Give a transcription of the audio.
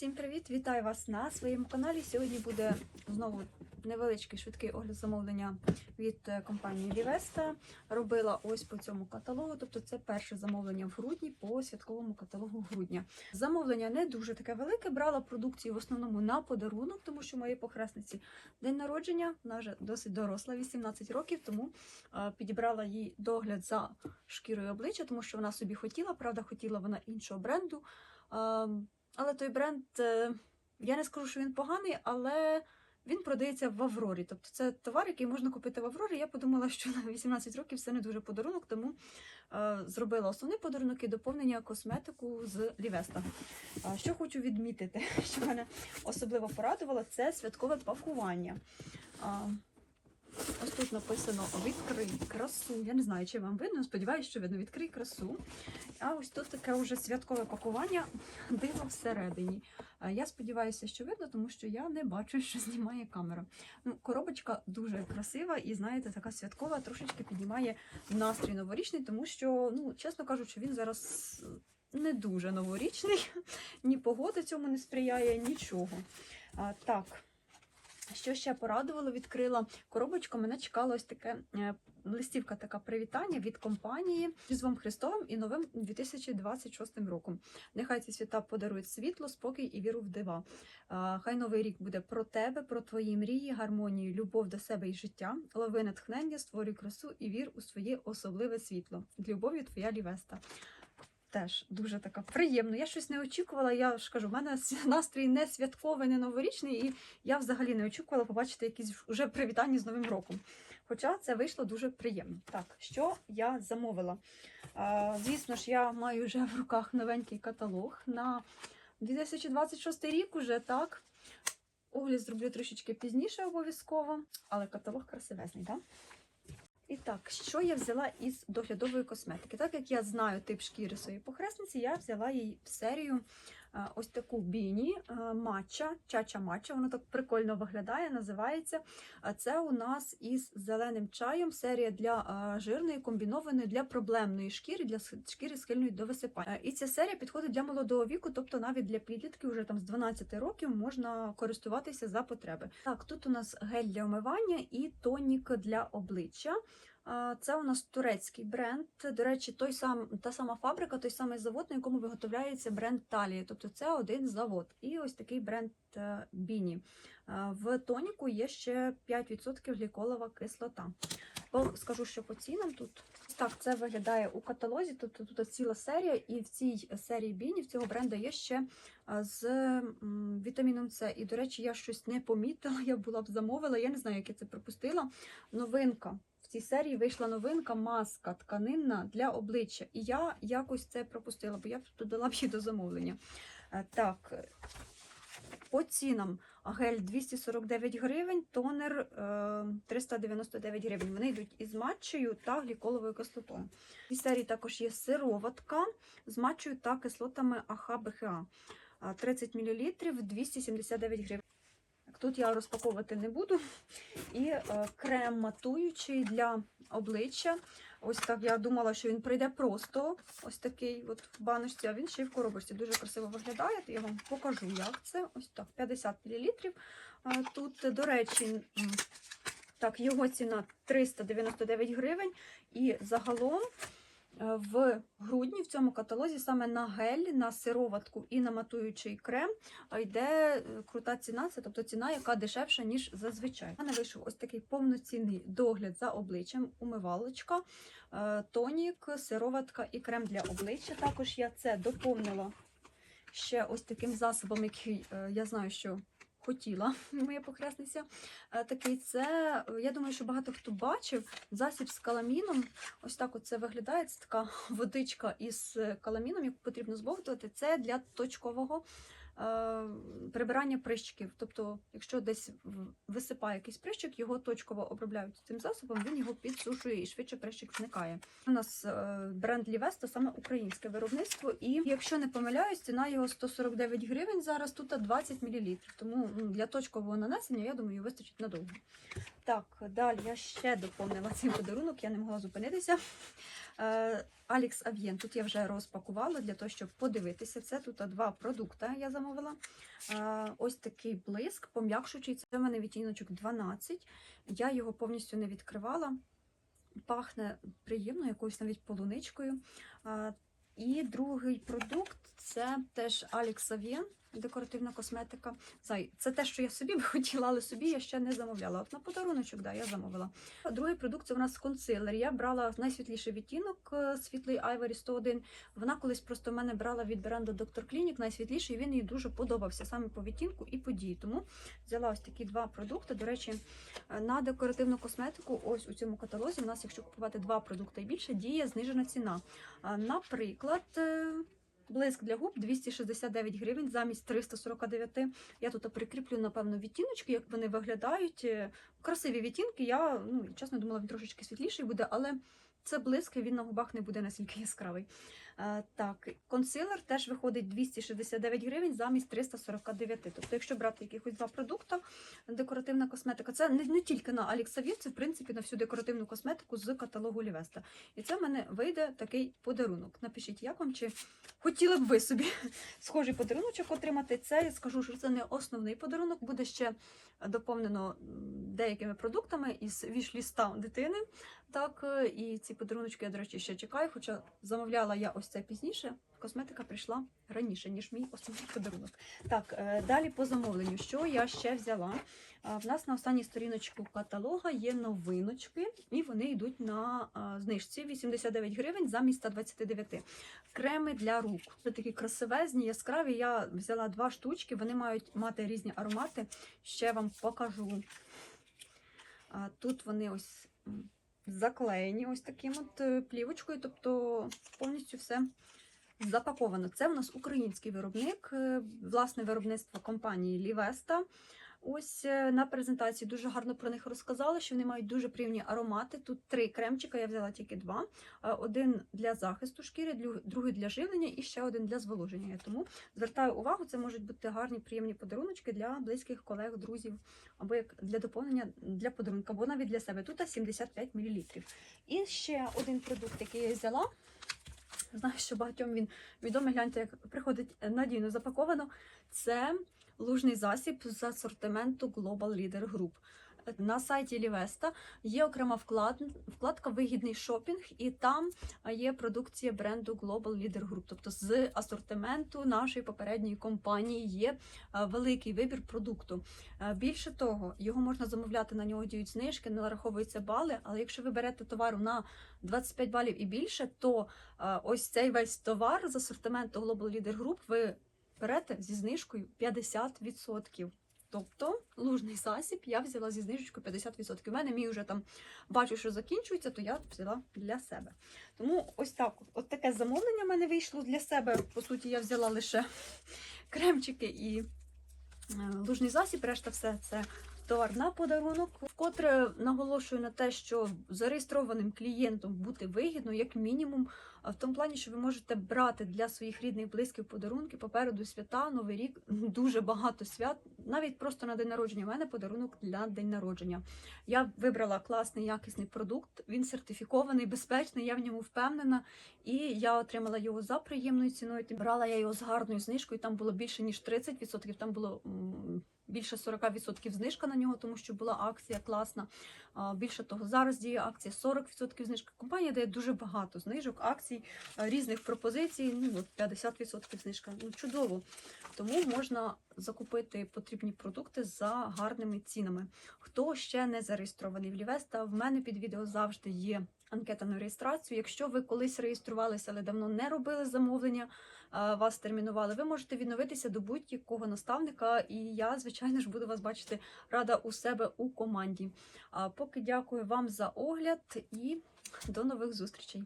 Всім привіт! Вітаю вас на своєму каналі. Сьогодні буде знову невеличкий швидкий огляд замовлення від е, компанії Лівеста. Робила ось по цьому каталогу, тобто це перше замовлення в грудні по святковому каталогу грудня. Замовлення не дуже таке велике. Брала продукцію в основному на подарунок, тому що моїй похресниці день народження, вона вже досить доросла, 18 років, тому е, підібрала їй догляд за шкірою обличчя, тому що вона собі хотіла, правда, хотіла вона іншого бренду. Але той бренд, е, я не скажу, що він поганий, але він продається в Аврорі. Тобто це товар, який можна купити в Аврорі. Я подумала, що на 18 років це не дуже подарунок, тому е, зробила основний подарунок і доповнення косметику з Лівеста. Що хочу відмітити, що мене особливо порадувало, це святкове пакування. Ось тут написано відкрий красу. Я не знаю, чи вам видно. Сподіваюся, що видно відкрий красу. А ось тут таке вже святкове пакування, диво всередині. Я сподіваюся, що видно, тому що я не бачу, що знімає камера. Ну, коробочка дуже красива і, знаєте, така святкова, трошечки піднімає настрій новорічний, тому що, ну, чесно кажучи, він зараз не дуже новорічний. Ні погода цьому не сприяє, нічого. А, так. Що ще порадувало, відкрила коробочку. Мене чекала ось таке е, листівка, така привітання від компанії Різдвом Христовим і новим 2026 роком. Нехай ці свята подарують світло, спокій і віру в дива. Хай новий рік буде про тебе, про твої мрії, гармонію, любов до себе і життя. Лови натхнення, створюй красу і вір у своє особливе світло. З любов'ю твоя Лівеста. Теж дуже така приємно. Я щось не очікувала. Я ж кажу, в мене настрій не святковий, не новорічний, і я взагалі не очікувала побачити якісь уже привітання з Новим роком. Хоча це вийшло дуже приємно. Так, що я замовила? А, звісно ж, я маю вже в руках новенький каталог на 2026 рік уже так. Огляд зроблю трішечки пізніше обов'язково, але каталог красивезний, так? І так, що я взяла із доглядової косметики? Так як я знаю тип шкіри своєї похресниці, я взяла їй в серію ось таку біні матча, чача матча. Воно так прикольно виглядає, називається. Це у нас із зеленим чаєм серія для жирної, комбінованої для проблемної шкіри, для шкіри схильної до висипання. І ця серія підходить для молодого віку, тобто навіть для підлітків, вже там з 12 років можна користуватися за потреби. Так, тут у нас гель для омивання і тонік для обличчя. Це у нас турецький бренд. До речі, той сам та сама фабрика, той самий завод, на якому виготовляється бренд Талія. Тобто це один завод. І ось такий бренд Біні. Е, В тоніку є ще 5% гліколова кислота. Скажу, що по цінам тут. Так, це виглядає у каталозі. Тобто тут ціла серія, і в цій серії Біні в цього бренду є ще з вітаміном С. І, до речі, я щось не помітила, я була б замовила, я не знаю, як я це пропустила. Новинка. Цій серії вийшла новинка маска тканинна для обличчя. І я якось це пропустила, бо я додала б її до замовлення. Е, Так, е, по цінам гель 249 гривень, тонер е, 399 гривень. Вони йдуть із матчею та гліколовою кислотою. В цій серії також є сироватка з матчею та кислотами АХ БХА. Е, 30 мл 279 гривень. Тут я розпаковувати не буду. І е, крем матуючий для обличчя. Ось так я думала, що він прийде просто ось такий от в баночці, а він ще й в коробочці. Дуже красиво виглядає. Я вам покажу, як це. Ось так, 50 мл. Тут, до речі, так, його ціна 399 гривень. І загалом в грудні в цьому каталозі саме на гель, на сироватку і на матуючий крем йде е, крута ціна, це тобто ціна, яка дешевша, ніж зазвичай. У мене вийшов ось такий повноцінний догляд за обличчям, умивалочка, е, тонік, сироватка і крем для обличчя. Також я це доповнила ще ось таким засобом, який е, я знаю, що. Хотіла моя похресниця. Е, Такий це, е, я думаю, що багато хто бачив засіб з каламіном. Ось так оце це виглядає. Це така водичка із е, каламіном, яку потрібно збовтувати. Це для точкового прибирання прищиків. Тобто, якщо десь висипає якийсь прищик, його точково обробляють цим засобом, він його підсушує і швидше прищик зникає. У нас е, бренд Лівеста саме українське виробництво, і якщо не помиляюсь, ціна його 149 гривень. Зараз тут 20 мл. Тому ну, для точкового нанесення, я думаю, вистачить надовго. Так, далі я ще доповнила цей подарунок, я не могла зупинитися. Е, Алекс Ав'єн. Тут я вже розпакувала для того, щоб подивитися. Це тут два продукти. Я замовила. Е, Ось такий блиск, пом'якшуючий. Це в мене відтіночок 12. Я його повністю не відкривала. Пахне приємно, якоюсь навіть полуничкою. Е, І другий продукт це теж Alex Avien, декоративна косметика. Зай, це те, що я собі би хотіла, але собі я ще не замовляла. От на подаруночок, да, я замовила. Другий продукт це у нас консилер. Я брала найсвітліший відтінок, е, світлий Ivory 101. Вона колись просто в мене брала від бренду Dr. Clinic найсвітліший, він їй дуже подобався саме по відтінку і по дії. Тому взяла ось такі два продукти. До речі, е, на декоративну косметику, ось у цьому каталозі, у нас, якщо купувати два продукти і більше, діє знижена ціна. Наприклад, е, блиск для губ 269 гривень замість 349. Я тут прикріплю, напевно, відтіночки, як вони виглядають. Красиві відтінки. Я, ну, чесно думала, він трошечки світліший буде, але це блиск, він на губах не буде настільки яскравий. Е, Так, консилер теж виходить 269 гривень замість 349. Тобто, якщо брати якихось два продукти, декоративна косметика, це не, не тільки на Аліксавір, це в принципі на всю декоративну косметику з каталогу Лівеста. І це в мене вийде такий подарунок. Напишіть, як вам чи хотіли б ви собі схожий подаруночок отримати. Це я скажу, що це не основний подарунок, буде ще доповнено м, деякими продуктами із віш-ліста дитини. Так, е, і ці подаруночки я, до речі, ще чекаю, хоча замовляла я ось це пізніше. Косметика прийшла раніше, ніж мій основний подарунок. Так, е, далі по замовленню. Що я ще взяла? В нас на останній сторіночку каталога є новиночки, і вони йдуть на знижці 89 гривень замість 129. Креми для рук. Це такі красивезні, яскраві. Я взяла два штучки, вони мають мати різні аромати. Ще вам покажу. А, Тут вони ось заклеєні ось таким от е, плівочкою, тобто повністю все запаковано. Це у нас український виробник, е, власне виробництво компанії Лівеста. Ось е, на презентації дуже гарно про них розказали, що вони мають дуже приємні аромати. Тут три кремчика, я взяла тільки два. Е, Один для захисту шкіри, другий для живлення і ще один для зволоження. Тому звертаю увагу, це можуть бути гарні приємні подаруночки для близьких колег, друзів, або як для доповнення для подарунка, або навіть для себе. Тут 75 мл. І ще один продукт, який я взяла. Знаю, що багатьом він відомий. Гляньте, як приходить надійно запаковано. Це лужний засіб з асортименту Global Leader Group. На сайті Лівеста є окрема вклад, вкладка Вигідний шопінг, і там є продукція бренду Global Leader Group. Тобто з асортименту нашої попередньої компанії є великий вибір продукту. Більше того, його можна замовляти, на нього діють знижки, не нараховуються бали. Але якщо ви берете товару на 25 балів і більше, то ось цей весь товар з асортименту Global Leader Group ви берете зі знижкою 50%. Тобто лужний засіб я взяла зі знижечкою 50%. У мене мій вже там бачу, що закінчується, то я взяла для себе. Тому ось так, от таке замовлення в мене вийшло для себе. По суті, я взяла лише кремчики і е, лужний засіб, решта все це товар на подарунок. Вкотре наголошую на те, що зареєстрованим клієнтом бути вигідно, як мінімум, в тому плані, що ви можете брати для своїх рідних, близьких подарунки попереду свята, новий рік, дуже багато свят, навіть просто на день народження. У мене подарунок для день народження. Я вибрала класний якісний продукт. Він сертифікований, безпечний. Я в ньому впевнена. І я отримала його за приємною ціною. Брала я його з гарною знижкою. Там було більше ніж 30%, Там було більше 40% знижка на нього, тому що була акція класна. Більше того, зараз діє акція 40% знижка. Компанія дає дуже багато знижок, акцій, різних пропозицій. Ну от 50% знижка. Ну чудово. Тому можна закупити потрібні продукти за гарними цінами. Хто ще не зареєстрований в Лівеста, в мене під відео завжди є анкета на реєстрацію. Якщо ви колись реєструвалися, але давно не робили замовлення, вас термінували, ви можете відновитися до будь-якого наставника, і я, звичайно ж, буду вас бачити рада у себе у команді. Поки дякую вам за огляд і до нових зустрічей.